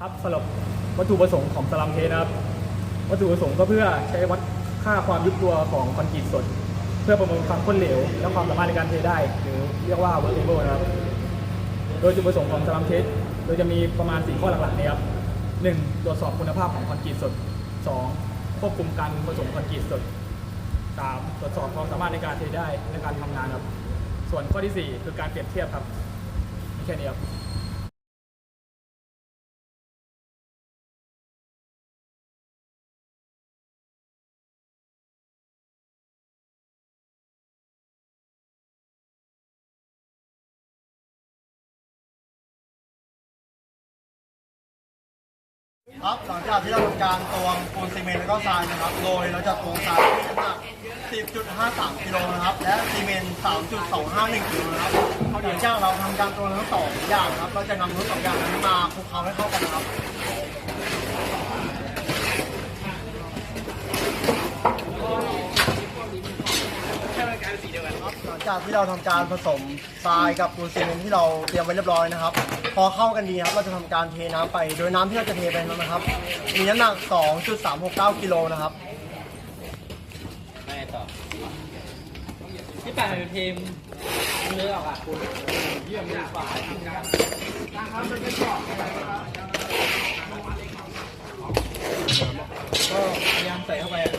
ครับสรุปวัตถุประสงค์ของสลัมเทนะครับ วัตถุประสงค์ก็เพื่อใช้วัดค่าความยุบตัวของคอนกรีตสด เพื่อประเมินความข้นเหลว และความสามารถในการเทได้ หรือเรียกว่า workable นะครับ โดยจุดประสงค์ของสลัมเทสโดยจะมีประมาณ 4 ข้อหลักๆนี้ครับ 1. ตรวจสอบคุณภาพของคอนกรีตสด 2. ควบคุมการผสมคอนกรีตสด 3. ตรวจสอบความสามารถในการเทได้ในการทำงานครับ ส่วนข้อที่ 4 คือการเปรียบเทียบครับแค่นี้ครับ ครับหลังจากที่เราทำการตวงปูนซีเมนต์แล้วก็ทรายนะครับ โดยเราจะตวงทรายที่น้ำหนัก10.53กิโลนะครับ และซีเมนต์3.251กิโลนะครับเขาเดี๋ยวเจากเราทำการตวงทั้งสองอย่างนะครับ เราจะนำทั้งสองอย่างนั้นมาคลุกเคล้าให้เข้ากันนะครับ ครับหลัง จากที่เราทำการผสมทรายกับปูนซีเมนที่เราเตรียมไว้เรียบร้อยนะครับ พอเข้ากันดีครับเราจะทำการเทน้ำไป โดยน้ำที่เราจะเทไปนั้นนะครับ มีน้ำหนัก 2.369กิโลนะครับไปต่อพี่ป่าเป็นเพลงเลือกอะคุณเยี่ยมเลยป่าก็พยายามใส่เข้าไปอะ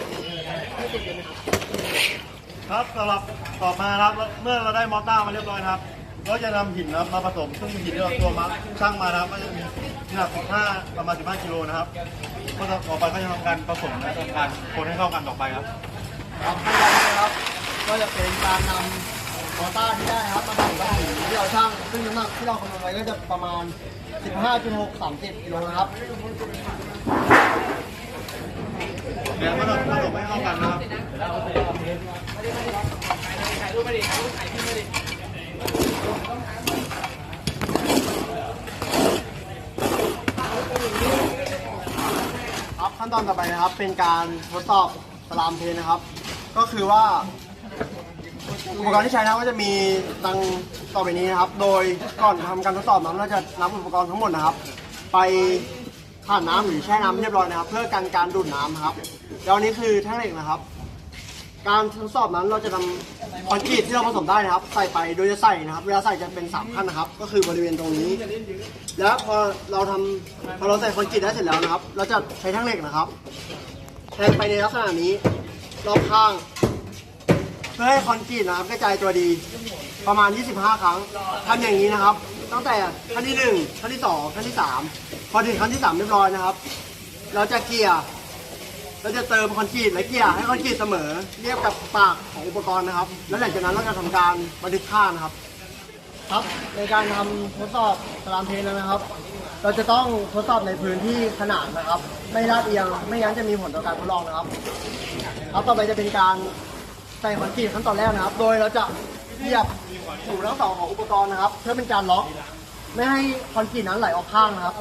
ครับสำหรับต่อมาครับเมื่อเราได้มอต้ามาเรียบร้อยครับเราจะนำหินนะครับมาผสมซึ่งหินที่เราตัวมาช่างมานะครับก็จะมีน้ำหนัก15ประมาณ15กิโลนะครับก็ต่อไปก็จะทำการผสมและทำการคนให้เข้ากันต่อไปครับครับขั้นตอนนี้ครับก็จะเป็นการนำมอต้าที่ได้ครับมาผสมกับหินที่เราช่างซึ่งน้ำหนักที่เราคำนวณไว้ก็จะประมาณ 15.630กิโลนะครับ แล้วก็ต้องผสมให้เข้ากันนะครับครับขั้นตอนต่อไปนะครับ เป็นการทดสอบสลามเพลนะครับ ก็คือว่า อุปกรณ์ที่ใช้นะครับก็จะมีดังต่อไปนี้นะครับ โดยก่อนทำการทดสอบนั้นเราจะนำอุปกรณ์ทั้งหมดนะครับ ไปผ่านน้ำหรือแช่น้ำเรียบร้อยนะครับ เพื่อกันการดูดน้ำครับ แล้วอันนี้คือแท่งเหล็กนะครับ การทดสอบนั้นเราจะนำคอนกรีตที่เราผสมได้นะครับ ใส่ไปโดยจะใส่นะครับ เวลาใส่จะเป็นสามขั้นนะครับ ก็คือบริเวณตรงนี้ แล้วพอเราทำพอเราใส่คอนกรีตได้เสร็จแล้วนะครับ เราจะใช้แท่งเหล็กนะครับแทงไปในลักษณะนี้รอบข้าง เพื่อให้คอนกรีตนะครับกระจายตัวดี ประมาณ 25 ครั้งทำอย่างนี้นะครับ ตั้งแต่ขั้นที่ 1 ขั้นที่ 2 ขั้นที่ 3 พอถึงขั้นที่ 3 เรียบร้อยนะครับ เราจะเกลี่ย เราจะเติมคอนกรีตและเกลี่ยให้คอนกรีตเสมอ เรียบกับปากของอุปกรณ์นะครับ แล้วหลังจากนั้นเราจะทำการบันทึกค่านะครับ ครับในการทำทดสอบสลามเพลนนะครับ เราจะต้องทดสอบในพื้นที่ขนานนะครับ ไม่ลาดเอียง ไม่งั้นจะมีผลต่อการทดลองนะครับ ครับต่อไปจะเป็นการใส่คอนกรีตขั้นตอนแรกนะครับ โดยเราจะเหยียบหูทั้งสองของอุปกรณ์นะครับ เพื่อเป็นการล็อก ไม่ให้คอนกรีตนั้นไหลออกข้างนะครับ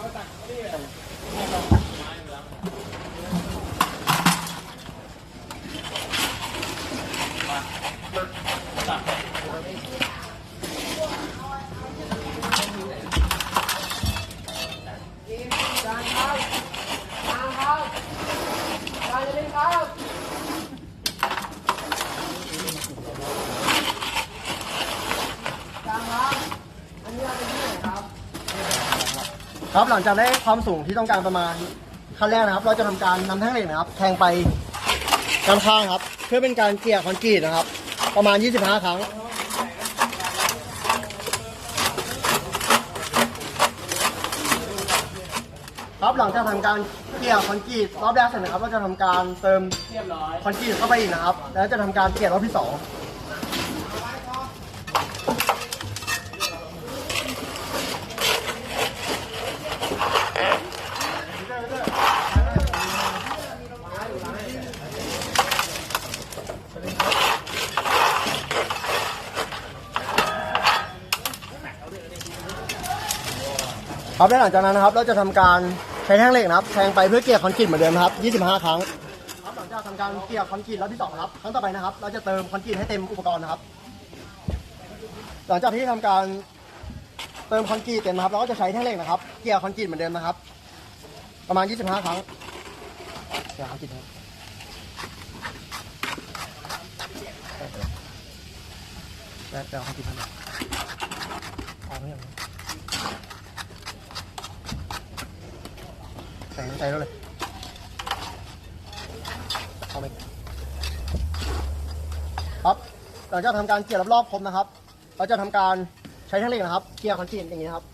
ครับหลังจากได้ความสูงที่ต้องการประมาณขั้นแรกนะครับ เราจะทำการนำแท่งเหล็กนะครับ แทงไปด้างข้างครับ เพื่อเป็นการเกลี่ยคอนกรีตนะครับ ประมาณ 25 ครั้งครับหลังจากทำการเกลี่ยคอนกรีตรอบแรกเสร็จนะครับ เราจะทำการเติมคอนกรีตเข้าไปอีกนะครับ แล้วจะทำการเกลี่ยรอบที่2 ครับและหลังจากนั้นนะครับเราจะทำการใช้แท่งเหล็กนะครับ แทงไปเพื่อเกลี่ยคอนกรีตเหมือนเดิมครับ 25 ครั้งครับหลังจากทำการเกลี่ยคอนกรีตรอบที่สองครับครั้งต่อไปนะครับ เราจะเติมคอนกรีตให้เต็มอุปกรณ์นะครับ หลังจากที่ทำการเติมคอนกรีตเต็มนะครับ เราก็จะใช้แท่งเหล็กนะครับ เกลี่ยคอนกรีตเหมือนเดิมนะครับ ประมาณ 25 ครั้งเดี๋ยวเขาจิตนะแล้วเดี๋ยวเขาจิตนะเอไม่ยัง ใส่ใส่แล้วเลยเอาไปครับหลังจากทำการเกี่ยวรอบๆครบนะครับ เราจะทำการใช้แท่งเหล็กนะครับ เกี่ยวคอนกรีตอย่างนี้นครับ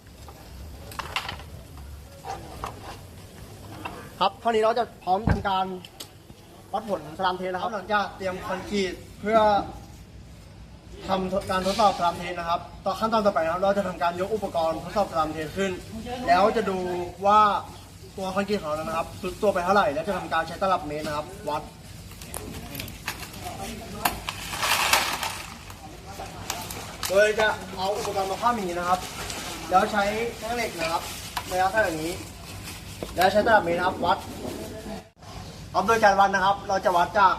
ครับคราวนี้เราจะพร้อมทำการวัดผลสลามเทสนะครับหลังจากเตรียมคอนกรีตเพื่อทำการทดสอบสลามเทสนะครับ ต่อขั้นตอนต่อไปนะครับ เราจะทำการยกอุปกรณ์ทดสอบสลามเทสขึ้น แล้วจะดูว่า ตัวคอนกรีตของเรานะครับสุดตัวไปเท่าไหร่ แล้วจะทำการใช้ตลับเมตรนะครับ วัด โดยจะเอาอุปกรณ์มาคว้าหมีนะครับ แล้วใช้แท่งเหล็กนะครับระยะเท่าอย่างนี้ แล้วใช้ตลับเมตรนะครับวัดครับโดยการวัดนะครับ เราจะวัดจาก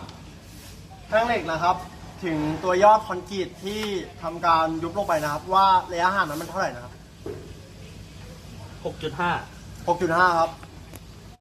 แท่งเหล็กนะครับ ถึงตัวยอดคอนกรีตที่ทำการยุบลงไปนะครับ ว่าระยะห่างนั้นมันเท่าไหร่นะครับหกจุดห้า 6.5 ครับ